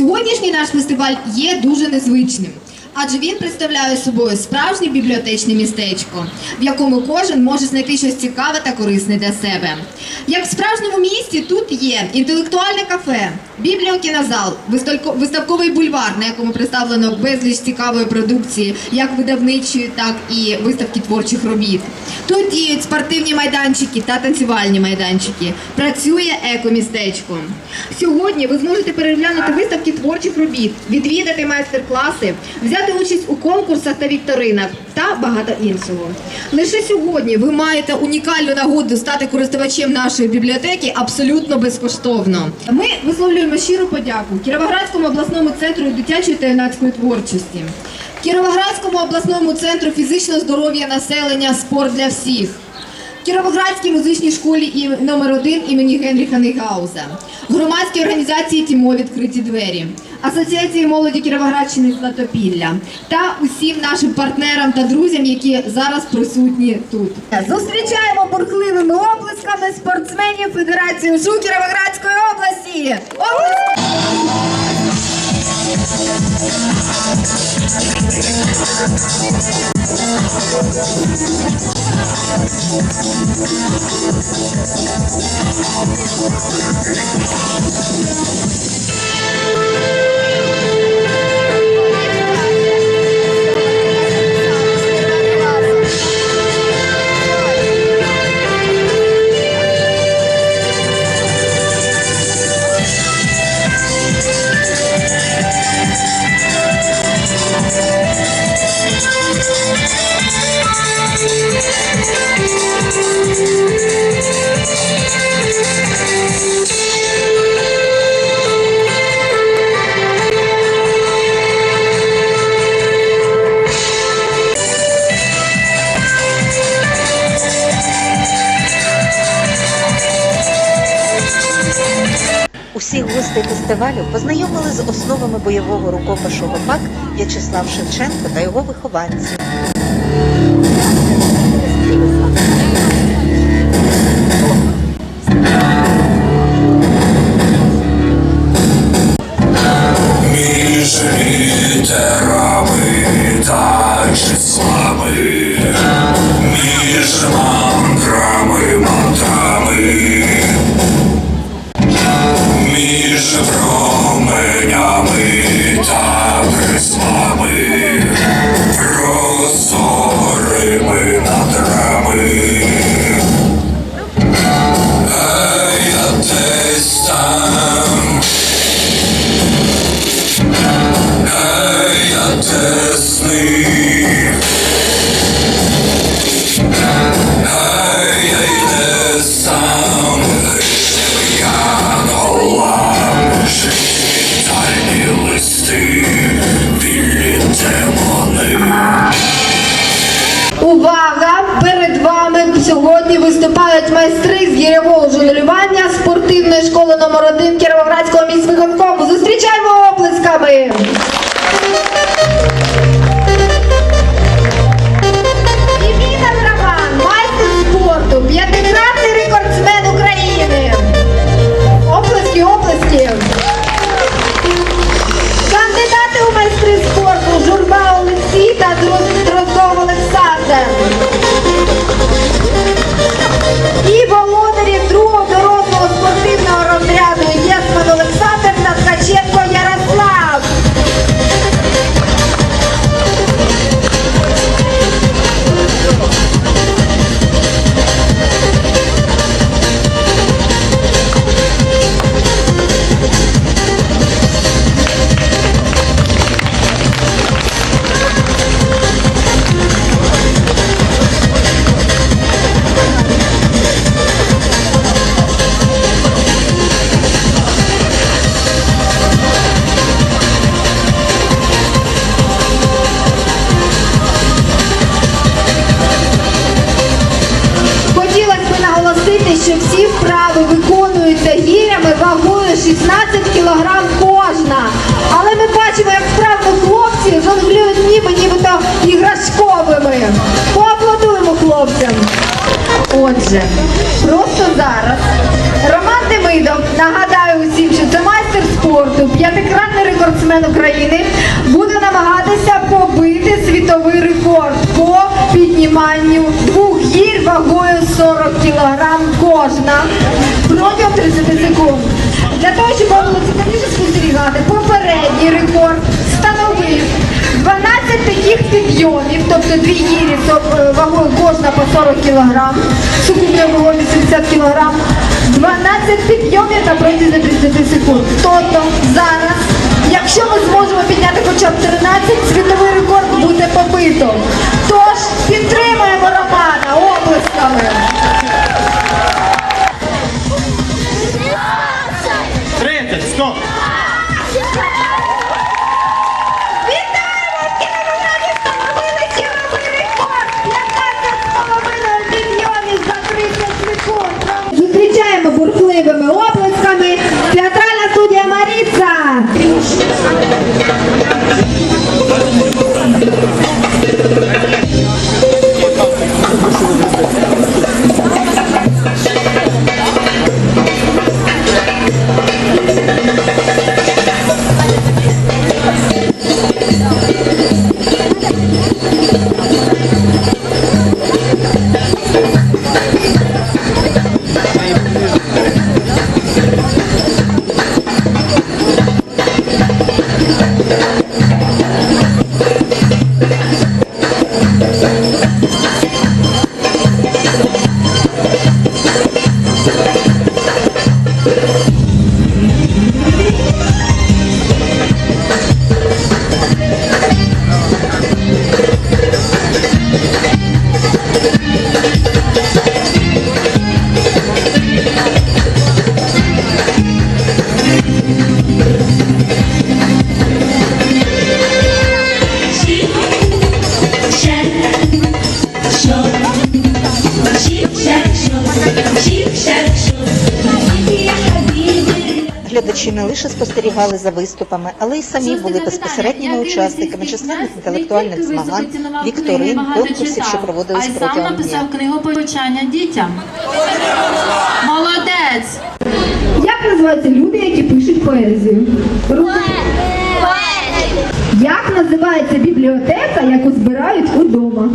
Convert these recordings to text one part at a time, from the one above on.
Сьогоднішній наш фестиваль є дуже незвичним. Адже він представляє собою справжнє бібліотечне містечко, в якому кожен може знайти щось цікаве та корисне для себе. Як в справжньому місті тут є інтелектуальне кафе, бібліокінозал, виставковий бульвар, на якому представлено безліч цікавої продукції, як видавничої, так і виставки творчих робіт. Тут діють спортивні майданчики та танцювальні майданчики. Працює екомістечко. Сьогодні ви зможете переглянути виставки творчих робіт, відвідати майстер-класи, взяти участь у конкурсах та вікторинах та багато іншого. Лише сьогодні ви маєте унікальну нагоду стати користувачем нашої бібліотеки абсолютно безкоштовно. Ми висловлюємо щиру подяку Кіровоградському обласному центру дитячої та юнацької творчості, Кіровоградському обласному центру фізичного здоров'я населення Спорт для всіх. Кіровоградській музичній школі номер 1 імені Генріха Нейгауза, громадській організації Тімо відкриті двері, Асоціації молоді Кіровоградщини Златопілля та усім нашим партнерам та друзям, які зараз присутні тут. Зустрічаємо бурхливими оплесками спортсменів Федерації УШУ Кіровоградської області. Оплески! Фестивалю познайомили з основами бойового рукопишу ГОПАК В'ячеслав Шевченко та його вихованці. Світовий рекорд по підніманню двох гір вагою 40 кг кожна протягом 30 секунд. Для того, щоб вам було цікавіше спостерігати, попередній рекорд становив 12 таких підйомів, тобто дві гірі е, вагою кожна по 40 кг, сукупною вагою 80 кг, 12 підйомів на протязі 30 секунд. Тобто зараз, якщо ми зможемо підняти хоча б 13, світовий рекорд буде побито. Тож підтримаємо Романа оплесками. Глядачі не лише спостерігали за виступами, але й самі були безпосередніми учасниками численних інтелектуальних змагань, вікторин, конкурсів, що проводились а й сам протягом дня. написав книгу повчання дітям. Молодець! Як називаються люди, які пишуть поезію? Як називається бібліотека, яку збирають удома?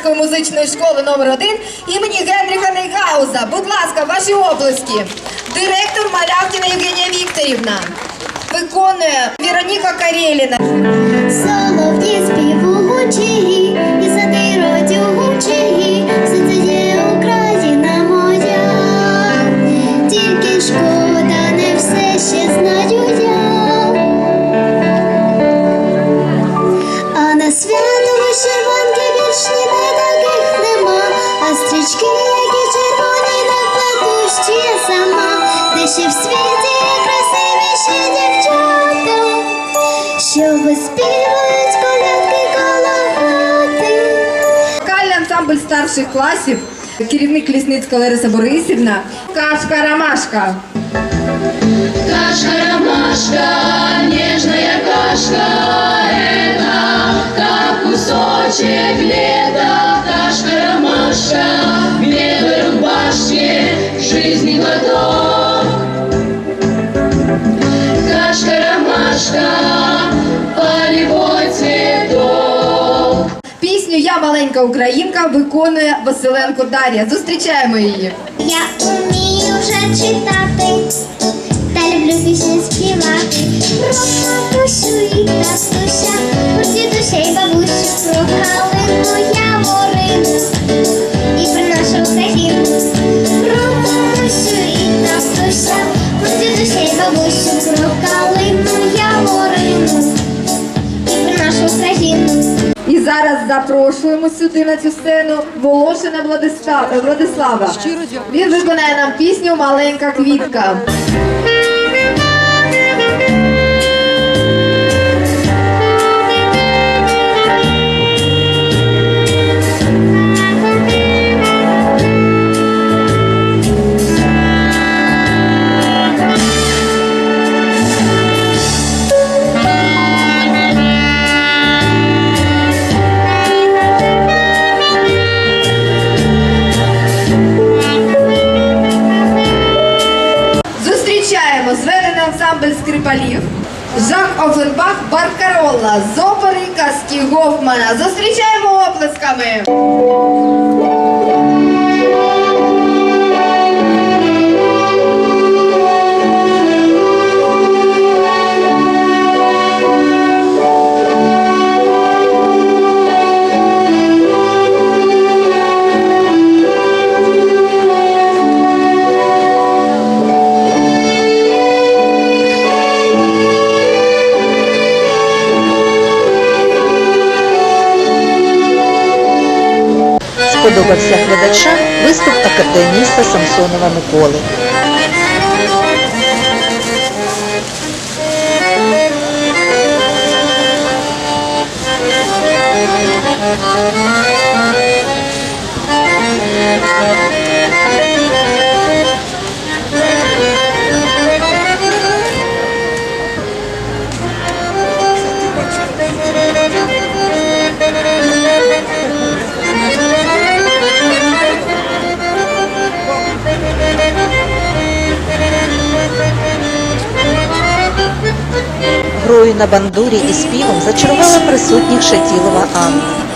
Кіровоградської музичної школи номер 1 імені Генріха Нейгауза. Будь ласка, ваші оплески. Директор Малявкіна Євгенія Вікторівна. Виконує Вероніка Кареліна. Солов'ї співучі, що виспівують колядки коловати. Вокальний ансамбль старших класів. Керівник Лісницька Лариса Борисівна. Кашка Ромашка. Кашка ромашка, нежная кашка, это как кусочек лета. Кашка ромашка, в белой рубашке, жизни глоток. Кашка ромашка, Я маленька українка виконує Василенко Дар'я. Зустрічаємо її. Я умію вже читати, та люблю пісні співати. Про матусю і татуся, про дідуся і бабусю, про калину яворину і про нашу країну. Про матусю запрошуємо сюди на цю сцену Волошина Владислава. Владислава. Він виконає нам пісню Маленька квітка. Зустрічаємо оплесками. Сподобався глядачам виступ академіста Самсонова Миколи. Грою на бандурі і співом зачарувала присутніх Шатілова Анна.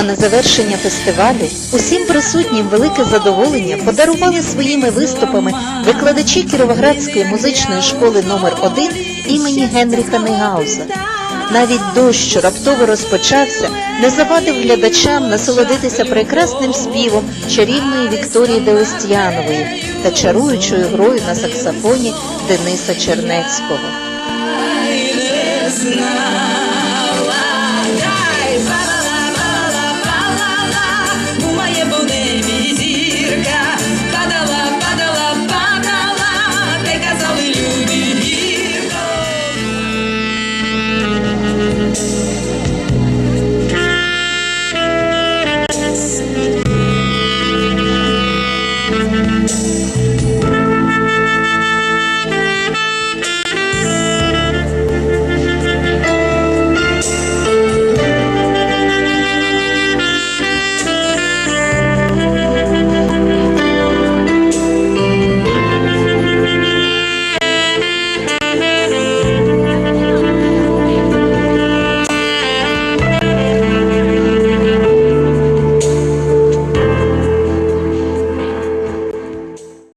А на завершення фестивалю усім присутнім велике задоволення подарували своїми виступами викладачі Кіровоградської музичної школи номер 1 імені Генріха Негауза. Навіть дощ, що раптово розпочався, не завадив глядачам насолодитися прекрасним співом чарівної Вікторії Деостянової та чаруючою грою на саксофоні Дениса Чернецького.